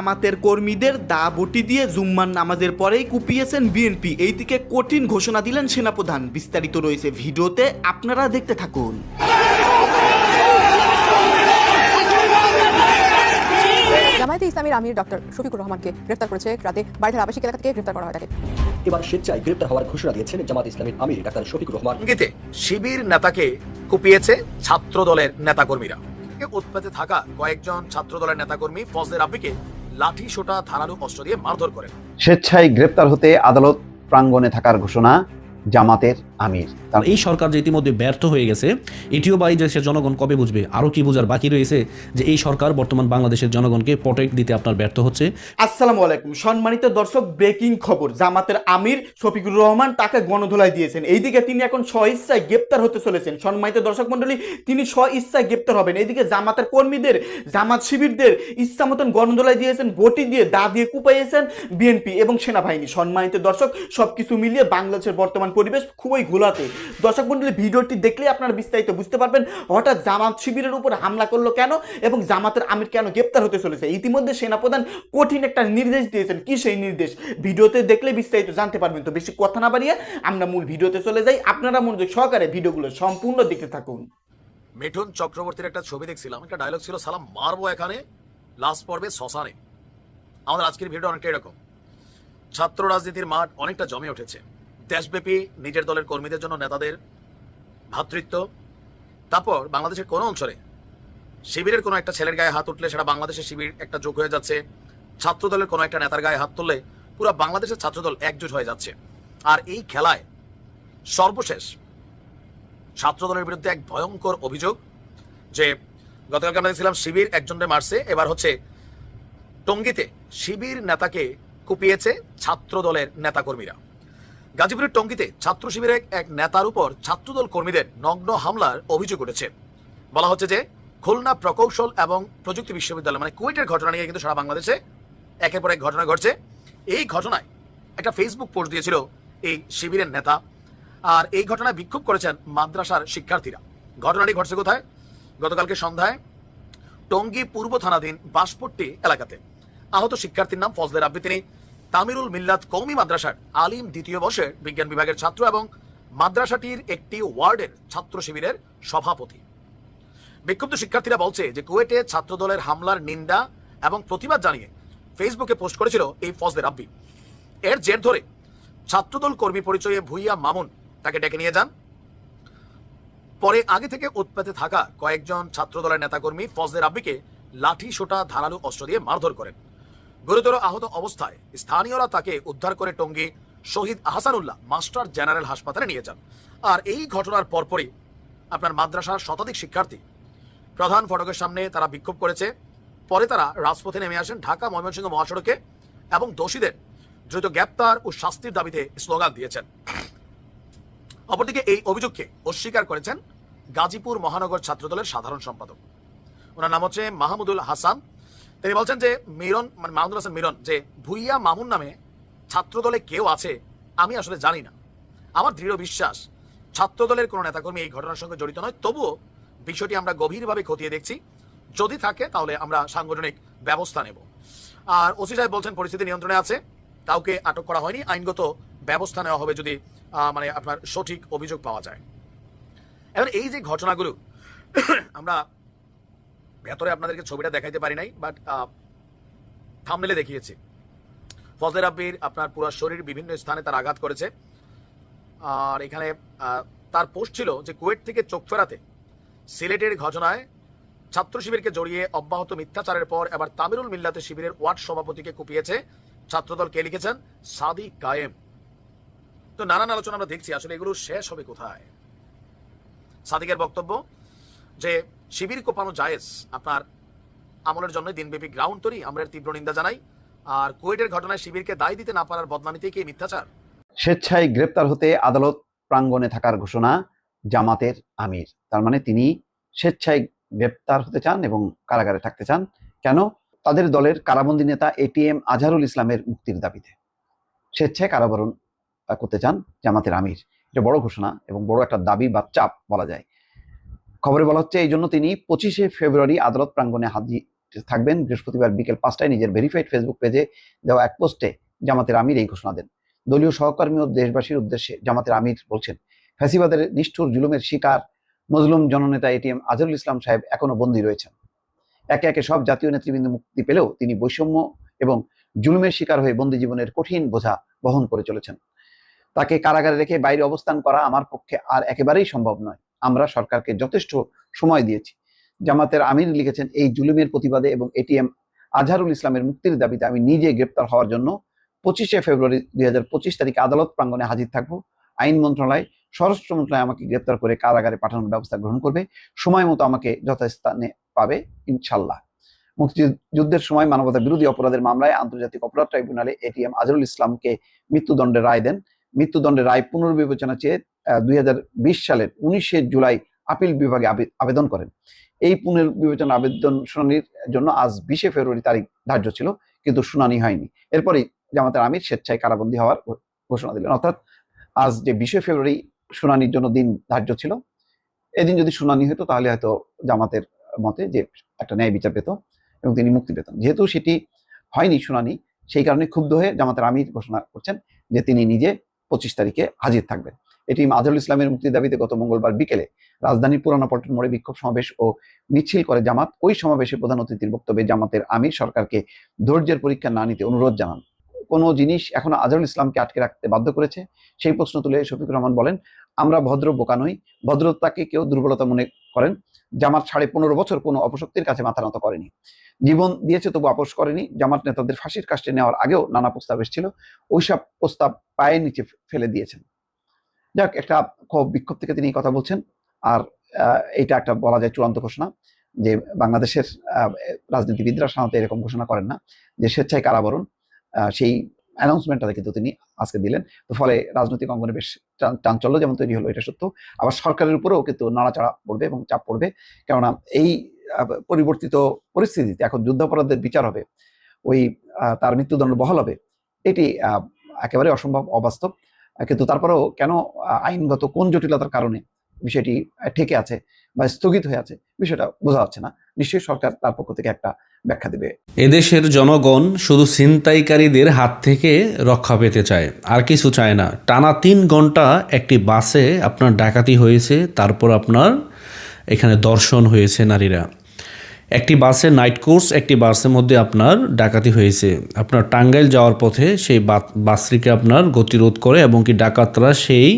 জামাতের কর্মীদের দা বটি দিয়ে জুম্মার নামাজের পরেই কুপিয়েছেন বিএনপি। এই দিকে কঠিন ঘোষণা দিলেন সেনাপ্রধান। বিস্তারিত রয়েছে ভিডিওতে আপনারা দেখতে থাকুন। জামায়াতে ইসলামীর আমির ডক্টর শফিকুর রহমানকে গ্রেফতার করেছে রাতে বাড়িধারা আবাসিক এলাকা থেকে গ্রেফতার করা হয় তাকে এবার স্বেচ্ছায় গ্রেপ্তার হওয়ার ঘোষণা দিয়েছেন জামাত ইসলামীর আমির ডাক্তার শফিকুর রহমান। ইঙ্গিতে শিবির নেতাকে কুপিয়েছে ছাত্র দলের নেতাকর্মীরা উৎপাতে থাকা কয়েকজন ছাত্র দলের নেতাকর্মী ফজলের আব্বিকে লাঠি, সোটা, ধারালো অস্ত্র দিয়ে মারধর করেন। স্বেচ্ছায় গ্রেপ্তার হতে আদালত প্রাঙ্গণে থাকার ঘোষণা জামাতের। আমির। তার এই সরকার যে ইতিমধ্যে ব্যর্থ হয়ে গেছে, এটিও বা এই দেশের জনগণ কবে বুঝবে, আরও কি বোঝার বাকি রয়েছে যে এই সরকার বর্তমান বাংলাদেশের জনগণকে প্রোটেক্ট দিতে আপনার ব্যর্থ হচ্ছে? আসসালামু আলাইকুম। সম্মানিত দর্শক ব্রেকিং খবর। জামাতের আমির শফিকুর রহমান তাকে গণধোলাই দিয়েছেন। এইদিকে তিনি এখন স্ব ইচ্ছায় গ্রেপ্তার হতে চলেছেন। সম্মানিত দর্শক মন্ডলী তিনি স্ব ইচ্ছায় গ্রেপ্তার হবেন। এইদিকে জামাতের কর্মীদের, জামাত শিবিরদের ইচ্ছা মতন গণধোলাই দিয়েছেন, বটি দিয়ে দা দিয়ে কুপাইয়েছেন বিএনপি এবং সেনাবাহিনী। সম্মানিত দর্শক, সবকিছু মিলিয়ে বাংলাদেশের বর্তমান পরিবেশ খুবই ঘোলাতে দর্শক মন্ডলী, ভিডিওটি দেখলে আপনারা বিস্তারিত বুঝতে পারবেন হঠাৎ জামাত শিবিরের উপর হামলা করল কেন এবং জামাতের আমির কেন গ্রেপ্তার হতে চলেছে। ইতিমধ্যে সেনাপ্রধান কঠিন একটা নির্দেশ দিয়েছেন। কি সেই নির্দেশ? ভিডিওতে দেখলে বিস্তারিত জানতে পারবেন। তো বেশি কথা না বাড়িয়ে আমরা মূল ভিডিওতে চলে যাই। আপনারা মনোযোগ সহকারে ভিডিওগুলো সম্পূর্ণ দেখতে থাকুন। মিঠুন চক্রবর্তীর একটা ছবি দেখছিলাম। একটা ডায়লগ ছিল, সালাম, মারবো এখানে লাস্ট পর্বে শ্মশানে। আমাদের আজকের ভিডিও অনেকটা এরকম। ছাত্র রাজনীতির মাঠ অনেকটা জমে উঠেছে। দেশব্যাপী নিজের দলের কর্মীদের জন্য নেতাদের ভাতৃত্ব তারপর বাংলাদেশের কোনো অঞ্চলে শিবিরের কোনো একটা ছেলের গায়ে হাত উঠলে সেটা বাংলাদেশের শিবির একটা যোগ হয়ে যাচ্ছে। ছাত্র দলের কোনো একটা নেতার গায়ে হাত তুললে পুরো বাংলাদেশের ছাত্রদল একজোট হয়ে যাচ্ছে। আর এই খেলায় সর্বশেষ ছাত্র দলের বিরুদ্ধে এক ভয়ঙ্কর অভিযোগ যে গতকালকে আমরা দেখছিলাম শিবির একজনের মারছে, এবার হচ্ছে টঙ্গিতে শিবির নেতাকে কুপিয়েছে ছাত্র দলের নেতাকর্মীরা। গাজীপুরের টঙ্গিতে ছাত্র শিবিরের এক নেতার উপর ছাত্রদল কর্মীদের নগ্ন হামলার অভিযোগ উঠেছে। বলা হচ্ছে যে, খুলনা প্রকৌশল এবং প্রযুক্তি বিশ্ববিদ্যালয় মানে কুয়েটের ঘটনা নিয়ে কিন্তু সারা বাংলাদেশে একের পর এক ঘটনা ঘটছে। এই ঘটনায় একটা ফেসবুক পোস্ট দিয়েছিল এই শিবিরের নেতা, আর এই ঘটনায় বিক্ষোভ করেছেন মাদ্রাসার শিক্ষার্থীরা। ঘটনাটি ঘটছে কোথায়? গতকালকে সন্ধ্যায় টঙ্গী পূর্ব থানাধীন বাঁশপট্টি এলাকাতে। আহত শিক্ষার্থীর নাম ফজলের আব্বি তিনি তামিরুল মিল্লাত কৌমি মাদ্রাসার আলিম দ্বিতীয় বর্ষের বিজ্ঞান বিভাগের ছাত্র এবং মাদ্রাসাটির একটি ওয়ার্ডের ছাত্র শিবিরের সভাপতি। বিক্ষুব্ধ শিক্ষার্থীরা বলছে যে কুয়েটে ছাত্রদলের হামলার নিন্দা এবং প্রতিবাদ জানিয়ে ফেসবুকে পোস্ট করেছিল এই ফজলের আব্বি এর জের ধরে ছাত্রদল কর্মী পরিচয়ে ভুইয়া মামুন তাকে ডেকে নিয়ে যান। পরে আগে থেকে উৎপাতে থাকা কয়েকজন ছাত্রদলের নেতাকর্মী ফজলের আব্বিকে লাঠি সোটা ধারালো অস্ত্র দিয়ে মারধর করেন। গুরুতর আহত অবস্থায় স্থানীয়রা তাকে উদ্ধার করে টঙ্গী শহীদ আহসানুল্লাহ, মাস্টার জেনারেল হাসপাতালে নিয়ে যান। আর এই ঘটনার পরপরই আপনার মাদ্রাসার শতাধিক শিক্ষার্থী, প্রধান ফটকের সামনে তারা বিক্ষোভ করেছে। পরে তারা রাজপথে নেমে আসেন ঢাকা ময়মনসিংহ মহাসড়কে এবং দোষীদের দ্রুত গ্রেপ্তার ও শাস্তির দাবিতে স্লোগান দিয়েছেন। অপরদিকে এই অভিযোগকে অস্বীকার করেছেন গাজীপুর মহানগর ছাত্রদলের সাধারণ সম্পাদক। ওনার নাম হচ্ছে মাহমুদুল হাসান। তিনি বলছেন যে, মিরন মানে মাহমুদুল হাসান মিরন, যে ভুইয়া মামুন নামে ছাত্রদলে কেউ আছে, আমি আসলে জানি না। আমার দৃঢ় বিশ্বাস, ছাত্রদলের কোনো নেতাকর্মী এই ঘটনার সঙ্গে জড়িত নয়। তবুও বিষয়টি আমরা গভীরভাবে খতিয়ে দেখছি। যদি থাকে, তাহলে আমরা সাংগঠনিক ব্যবস্থা নেব। আর ওসি সাহেব বলছেন, পরিস্থিতি নিয়ন্ত্রণে আছে, কাউকে আটক করা হয়নি। আইনগত ব্যবস্থা নেওয়া হবে যদি মানে আপনার সঠিক অভিযোগ পাওয়া যায়। এখন এই যে ঘটনাগুলো, আমরা ভেতরে আপনাদেরকে ছবিটা দেখাইতে পারি নাই বাট থামনেলে দেখিয়েছি। ফজলের আব্বির আপনার পুরো শরীর বিভিন্ন স্থানে তার আঘাত করেছে। আর এখানে তার পোস্ট ছিল যে কুয়েট থেকে চোখ ফেরাতে সিলেটের ঘটনায় ছাত্র শিবিরকে জড়িয়ে অব্যাহত মিথ্যাচারের পর এবার তামিরুল মিল্লাতে শিবিরের ওয়ার্ড সভাপতিকে কুপিয়েছে ছাত্রদল কে লিখেছেন সাদি কায়েম। তো নানান আলোচনা আমরা দেখছি, আসলে এগুলো শেষ হবে কোথায়? সাদিকের বক্তব্য যে শিবির কোপানো জায়েজ আপনার আমলের জন্য দিনব্যাপী গ্রাউন্ড তৈরি আমরা তীব্র নিন্দা জানাই। আর কুয়েটের ঘটনায় শিবিরকে দায় দিতে না পারার বদনামিতেই কি মিথ্যাচার? স্বেচ্ছায় গ্রেপ্তার হতে আদালত প্রাঙ্গণে থাকার ঘোষণা জামাতের আমির। তার মানে তিনি স্বেচ্ছায় গ্রেপ্তার হতে চান এবং কারাগারে থাকতে চান। কেন? তাদের দলের কারাবন্দী নেতা এটিএম আজহারুল ইসলামের মুক্তির দাবিতে স্বেচ্ছায় কারাবরণ করতে চান জামাতের আমির। এটা বড় ঘোষণা এবং বড় একটা দাবি বা চাপ বলা যায়। খবরে বলা হচ্ছে এই জন্য তিনি পঁচিশে ফেব্রুয়ারি আদালত প্রাঙ্গণে হাজি থাকবেন। বৃহস্পতিবার বিকেল পাঁচটায় নিজের ভেরিফাইড ফেসবুক পেজে দেওয়া এক পোস্টে জামাতের আমির এই ঘোষণা দেন। দলীয় সহকর্মী ও দেশবাসীর উদ্দেশ্যে জামাতের আমির বলছেন, ফ্যাসিবাদের নিষ্ঠুর জুলুমের শিকার মজলুম জননেতা এটিএম আজহারুল ইসলাম সাহেব এখনও বন্দী রয়েছেন। একে একে সব জাতীয় নেতৃবৃন্দ মুক্তি পেলেও তিনি বৈষম্য এবং জুলুমের শিকার হয়ে বন্দী জীবনের কঠিন বোঝা বহন করে চলেছেন। তাকে কারাগারে রেখে বাইরে অবস্থান করা আমার পক্ষে আর একেবারেই সম্ভব নয়। আমরা সরকারকে যথেষ্ট সময় দিয়েছি। জামাতের আমির লিখেছেন, এই জুলুমের প্রতিবাদে এবং এটিএম আজহারুল ইসলামের মুক্তির দাবিতে আমি নিজে গ্রেপ্তার হওয়ার জন্য পঁচিশে ফেব্রুয়ারি দুই হাজার পঁচিশ তারিখে আদালত প্রাঙ্গণে হাজির থাকব। আইন মন্ত্রণালয়, স্বরাষ্ট্র মন্ত্রণালয় আমাকে গ্রেপ্তার করে কারাগারে পাঠানোর ব্যবস্থা গ্রহণ করবে। সময় মতো আমাকে যথাস্থানে পাবে, ইনশাল্লাহ। মুক্তিযুদ্ধের সময় মানবতা বিরোধী অপরাধের মামলায় আন্তর্জাতিক অপরাধ ট্রাইব্যুনালে এটিএম আজহারুল ইসলামকে মৃত্যুদণ্ডের রায় দেন। মৃত্যুদণ্ডের রায় পুনর্বিবেচনা চেয়ে দুই হাজার বিশ সালের উনিশে জুলাই আপিল বিভাগে আবে- আবেদন করেন। এই পুনর্বিবেচনা আবেদন শুনানির জন্য আজ বিশে ফেব্রুয়ারি তারিখ ধার্য ছিল, কিন্তু শুনানি হয়নি। এরপরেই জামাতের আমির স্বেচ্ছায় কারাবন্দী হওয়ার ঘোষণা দিলেন। অর্থাৎ আজ যে বিশে ফেব্রুয়ারি শুনানির জন্য দিন ধার্য ছিল, এদিন যদি শুনানি হতো তাহলে হয়তো জামাতের মতে যে একটা ন্যায় বিচার পেত এবং তিনি মুক্তি পেতেন। যেহেতু সেটি হয়নি শুনানি, সেই কারণে ক্ষুব্ধ হয়ে জামাতের আমির ঘোষণা করছেন যে তিনি নিজে পঁচিশ তারিখে হাজির থাকবেন। এটি আজহারুল ইসলামের মুক্তির দাবিতে গত মঙ্গলবার বিকেলে রাজধানীর পুরানো পল্টন মোড়ে বিক্ষোভ সমাবেশ ও মিছিল করে জামাত। ওই সমাবেশে প্রধান অতিথির বক্তব্যে জামাতের আমির সরকারকে ধৈর্যের পরীক্ষা না নিতে অনুরোধ জানান। কোনো জিনিস এখনও আজহারুল ইসলামকে আটকে রাখতে বাধ্য করেছে, সেই প্রশ্ন তুলে শফিকুর রহমান বলেন, আমরা ভদ্র বোকা নই, ভদ্রতাকে কেউ দুর্বলতা মনে করেন। জামাত সাড়ে পনেরো বছর কোনো অপশক্তির কাছে মাথা নত করেনি। জীবন দিয়েছে তবু আপোষ করেনি। জামাত নেতাদের ফাঁসির কাস্টে নেওয়ার আগেও নানা প্রস্তাব এসেছিল। ওইসব প্রস্তাব পায়ের নিচে ফেলে দিয়েছেন। যাক, একটা ক্ষোভ বিক্ষোভ থেকে তিনি কথা বলছেন। আর এটা একটা বলা যায় চূড়ান্ত ঘোষণা যে বাংলাদেশের রাজনীতিবিদরা সাধারণত এরকম ঘোষণা করেন না যে স্বেচ্ছায় কারাবরণ সেই অ্যানাউন্সমেন্টটা কিন্তু তিনি আজকে দিলেন। তো ফলে রাজনৈতিক অঙ্গনে বেশ চাঞ্চল্য যেমন তৈরি হলো, এটা সত্য। আবার সরকারের উপরেও কিন্তু নাড়াচাড়া পড়বে এবং চাপ পড়বে। কেননা এই পরিবর্তিত পরিস্থিতিতে এখন যুদ্ধাপরাধের বিচার হবে, ওই তার মৃত্যুদণ্ড বহাল হবে, এটি একেবারে অসম্ভব, অবাস্তব। কিন্তু তারপরেও কেন আইনগত কোন জটিলতার কারণে বিষয়টি ঠেকে আছে বা স্থগিত হয়ে আছে বিষয়টা বোঝা যাচ্ছে না, নিশ্চয়ই সরকার তার পক্ষ থেকে একটা ব্যাখ্যা দেবে। এদেশের জনগণ শুধু ছিনতাইকারীদের হাত থেকে রক্ষা পেতে চায়, আর কিছু চায় না। টানা তিন ঘণ্টা একটি বাসে আপনার ডাকাতি হয়েছে, তারপর আপনার এখানে দর্শন হয়েছে নারীরা। একটি বাসে নাইট কোর্স, একটি বাসের মধ্যে আপনার ডাকাতি হয়েছে। আপনার টাঙ্গাইল যাওয়ার পথে সেই বাসটিকে আপনার গতিরোধ করে এবং কি ডাকাতরা সেই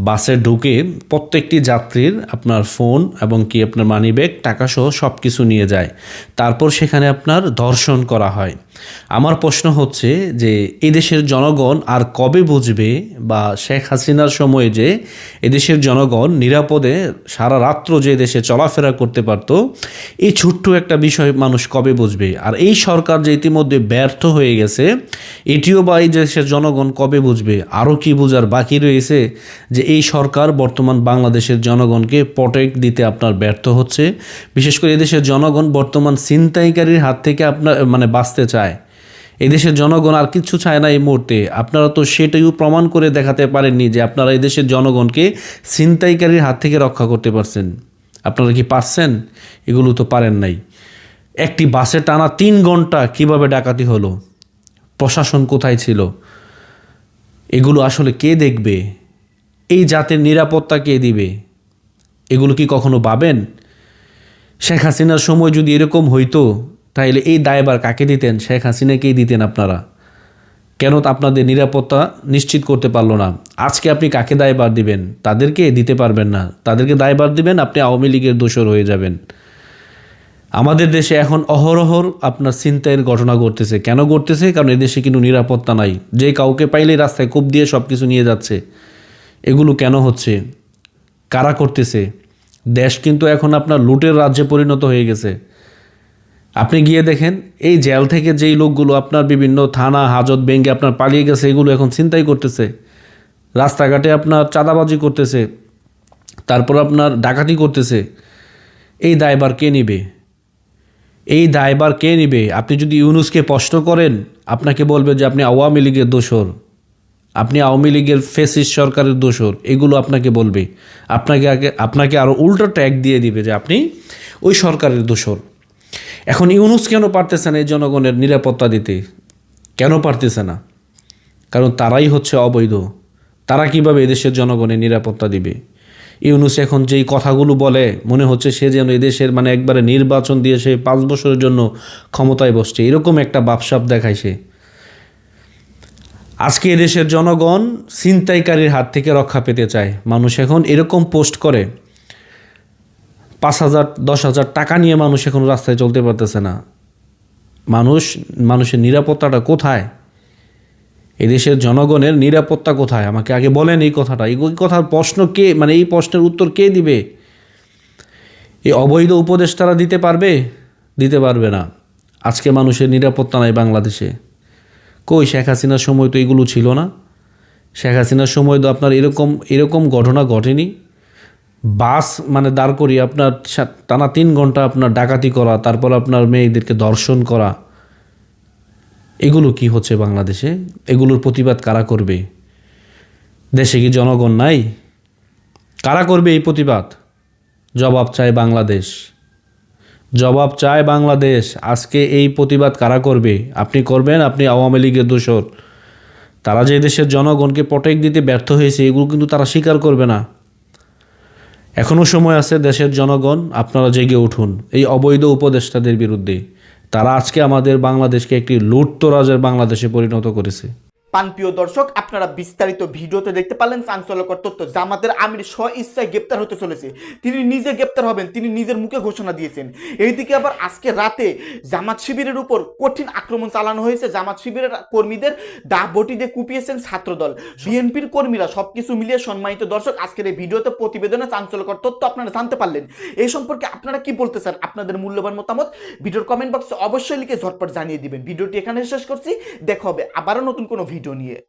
বাসে ঢুকে প্রত্যেকটি যাত্রীর আপনার ফোন এবং কি আপনার মানি মানিব্যাগ টাকাসহ সব কিছু নিয়ে যায়। তারপর সেখানে আপনার ধর্ষণ করা হয়। আমার প্রশ্ন হচ্ছে যে, এদেশের জনগণ আর কবে বুঝবে বা শেখ হাসিনার সময়ে যে এদেশের জনগণ নিরাপদে সারা রাত্র যে দেশে চলাফেরা করতে পারতো, এই ছোট্ট একটা বিষয় মানুষ কবে বুঝবে? আর এই সরকার যে ইতিমধ্যে ব্যর্থ হয়ে গেছে, এটিও বা এই দেশের জনগণ কবে বুঝবে? আরও কি বোঝার বাকি রয়েছে যে এই সরকার বর্তমান বাংলাদেশের জনগণকে প্রটেক্ট দিতে আপনার ব্যর্থ হচ্ছে। বিশেষ করে এদেশের জনগণ বর্তমান ছিনতাইকারীর হাত থেকে আপনার মানে বাঁচতে চায়। এদেশের জনগণ আর কিছু চায় না এই মুহূর্তে। আপনারা তো সেটাইও প্রমাণ করে দেখাতে পারেননি যে আপনারা এদেশের জনগণকে ছিনতাইকারীর হাত থেকে রক্ষা করতে পারছেন। আপনারা কি পারছেন? এগুলো তো পারেন নাই। একটি বাসে টানা তিন ঘণ্টা কীভাবে ডাকাতি হলো? প্রশাসন কোথায় ছিল? এগুলো আসলে কে দেখবে? এই জাতের নিরাপত্তা কে দিবে? এগুলো কি কখনো পাবেন শেখ হাসিনার সময় যদি এরকম হইতো তাহলে এই দায়বার কাকে দিতেন? শেখ হাসিনাকেই দিতেন আপনারা। কেন আপনাদের নিরাপত্তা নিশ্চিত করতে পারল না? আজকে আপনি কাকে দায়বার দিবেন? তাদেরকে দিতে পারবেন না। তাদেরকে দায়বার দিবেন, আপনি আওয়ামী লীগের দোষর হয়ে যাবেন। আমাদের দেশে এখন অহরহর আপনার চিন্তায়ের ঘটনা ঘটতেছে। কেন ঘটতেছে? কারণ এদেশে কিন্তু নিরাপত্তা নাই। যে কাউকে পাইলেই রাস্তায় কূপ দিয়ে সব কিছু নিয়ে যাচ্ছে। এগুলো কেন হচ্ছে? কারা করতেছে? দেশ কিন্তু এখন আপনার লুটের রাজ্যে পরিণত হয়ে গেছে। আপনি গিয়ে দেখেন, এই জেল থেকে যেই লোকগুলো আপনার বিভিন্ন থানা, হাজত, ব্যাংকে আপনার পালিয়ে গেছে, এগুলো এখন চিন্তাই করতেছে। রাস্তাঘাটে আপনার চাঁদাবাজি করতেছে। তারপর আপনার ডাকাতি করতেছে। এই দায়বার কে নিবে? এই দায়বার কে নিবে? আপনি যদি ইউনুসকে প্রশ্ন করেন, আপনাকে বলবে যে আপনি আওয়ামী লীগের দোসর আপনি আওয়ামী লীগের ফেসিস সরকারের দোসর এগুলো আপনাকে বলবে। আপনাকে আগে, আপনাকে আরও উল্টো ট্যাগ দিয়ে দিবে যে আপনি ওই সরকারের দোষর। এখন ইউনুস কেন পারতেছে না এই জনগণের নিরাপত্তা দিতে? কেন পারতেছে না? কারণ তারাই হচ্ছে অবৈধ। তারা কীভাবে এদেশের জনগণের নিরাপত্তা দিবে? ইউনুস এখন যেই কথাগুলো বলে, মনে হচ্ছে সে যেন এদেশের মানে একবারে নির্বাচন দিয়ে সে পাঁচ বছরের জন্য ক্ষমতায় বসছে। এরকম একটা বাপসাপ দেখায় সে। আজকে এদেশের জনগণ ছিনতাইকারীর হাত থেকে রক্ষা পেতে চায়। মানুষ এখন এরকম পোস্ট করে, পাঁচ হাজার, দশ হাজার টাকা নিয়ে মানুষ এখন রাস্তায় চলতে পারতেছে না। মানুষ, মানুষের নিরাপত্তাটা কোথায়? এদেশের জনগণের নিরাপত্তা কোথায়? আমাকে আগে বলেন এই কথাটা। এই কথার প্রশ্ন কে মানে এই প্রশ্নের উত্তর কে দিবে? এই অবৈধ উপদেশ তারা দিতে পারবে? দিতে পারবে না। আজকে মানুষের নিরাপত্তা নাই বাংলাদেশে। কই শেখ হাসিনার সময় তো এগুলো ছিল না। শেখ হাসিনার সময় তো আপনার এরকম এরকম ঘটনা ঘটেনি। বাস মানে দাঁড় করিয়ে আপনার টানা তিন ঘণ্টা আপনার ডাকাতি করা, তারপর আপনার মেয়েদেরকে দর্শন করা। এগুলো কি হচ্ছে বাংলাদেশে? এগুলোর প্রতিবাদ কারা করবে? দেশে কি জনগণ নাই? কারা করবে এই প্রতিবাদ? জবাব চায় বাংলাদেশ। জবাব চায় বাংলাদেশ, আজকে এই প্রতিবাদ কারা করবে? আপনি করবেন, আপনি আওয়ামী লীগের দোষর। তারা যে দেশের জনগণকে প্রটেক্ট দিতে ব্যর্থ হয়েছে, এগুলো কিন্তু তারা স্বীকার করবে না। এখনও সময় আছে দেশের জনগণ, আপনারা জেগে উঠুন। এই অবৈধ উপদেষ্টাদের বিরুদ্ধে। তারা আজকে আমাদের বাংলাদেশকে একটি লুটতরাজের বাংলাদেশে পরিণত করেছে। পানপ্রিয় দর্শক, আপনারা বিস্তারিত ভিডিওতে দেখতে পারলেন চাঞ্চল্যকর তথ্য। জামাতের আমির স্ব ইচ্ছায় গ্রেপ্তার হতে চলেছে। তিনি নিজে গ্রেপ্তার হবেন, তিনি নিজের মুখে ঘোষণা দিয়েছেন। এইদিকে আবার আজকে রাতে জামাত শিবিরের উপর কঠিন আক্রমণ চালানো হয়েছে। জামাত শিবিরের কর্মীদের দা বটি দিয়ে কুপিয়েছেন ছাত্রদল। বিএনপির কর্মীরা সবকিছু মিলিয়ে সম্মানিত দর্শক, আজকের এই ভিডিওতে প্রতিবেদনে চাঞ্চল্যকর তথ্য আপনারা জানতে পারলেন। এই সম্পর্কে আপনারা কি বলতে চান, আপনাদের মূল্যবান মতামত ভিডিওর কমেন্ট বক্সে অবশ্যই লিখে ঝটপট জানিয়ে দিবেন। ভিডিওটি এখানে শেষ করছি, দেখা হবে আবারও নতুন কোনো ভিডিও নিয়ে